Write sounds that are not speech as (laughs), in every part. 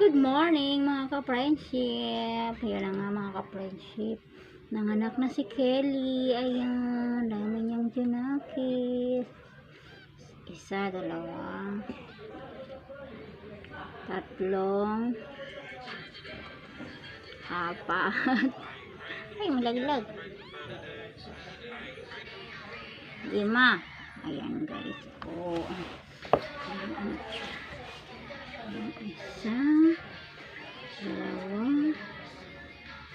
Good morning mga ka-friendship. Yan na nga mga ka-friendship. Nanganak na si Kelly. Ayan. Dami niyang junakis. Isa, dalawa. Tatlong. Apat. (laughs) Ay, malaglag. Lima. Ayan guys. Oh. Ayan. Ayan, Isa. Dalawa.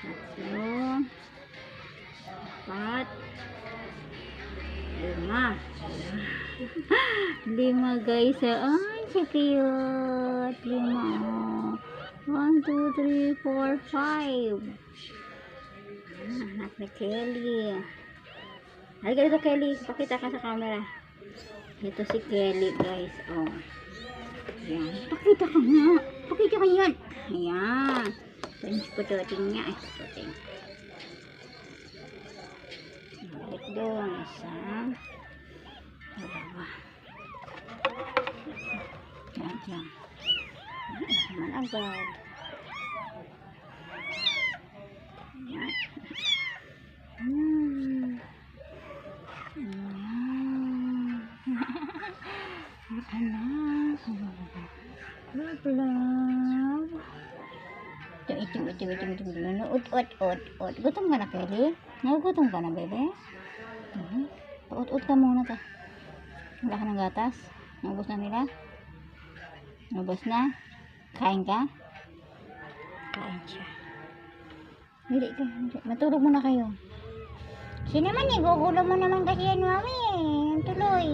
Tatlo. Apat. Lima. (laughs) Lima guys. ah. Ay, so cute. Lima. One, two, three, four, five. Ah, Anak ni Kelly. Halika dito Kelly. Pakita ka sa camera. Ito si Kelly guys. Oh. Ayan. Pakita ka nga. Pakita ka yan. Ayan. Ito yung pututin niya. Ay, pututin. Balik doon. Isa. Dalawa. Yan, yan. Ay, naman agad. Ayan. Hmm. Ayan. Anak. Love, love. Ito, itim, itim, itim, itim, itim. Ut, ut, ut, ut. Gutom ka na, Kelly? Nagugutom ka na, bebe? Mhm. Ut, ut ka muna ta. Wala ka ng gatas? Naubos na nila? Naubos na? Kain ka? Kain siya. Hindi ka. Matulog muna kayo. Sino naman eh? Gugulo mo naman kasi yan, mami. Ang tuloy.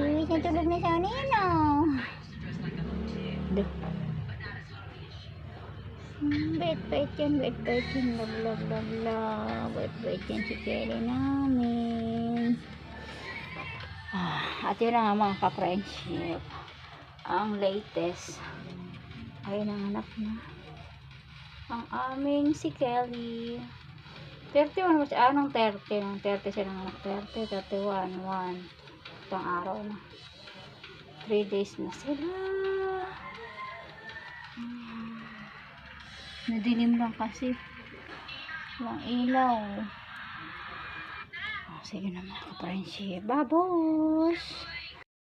Bait-bait yan, bait-bait yan. Love, love, love, love. Bait-bait yan si Kelly namin. Ah, at yun na nga mga ka-friendship. Ang latest. Ayun ang anak na. Ang aming si Kelly. 31 mo siya. Anong 30? Ang 30 siya ng anak. 30, 31, 1. Itong araw na. 3 days na sila. Hmm. Nadilim lang kasi. Walang ilaw. Oh, sige na mga ka-friendship. Babos!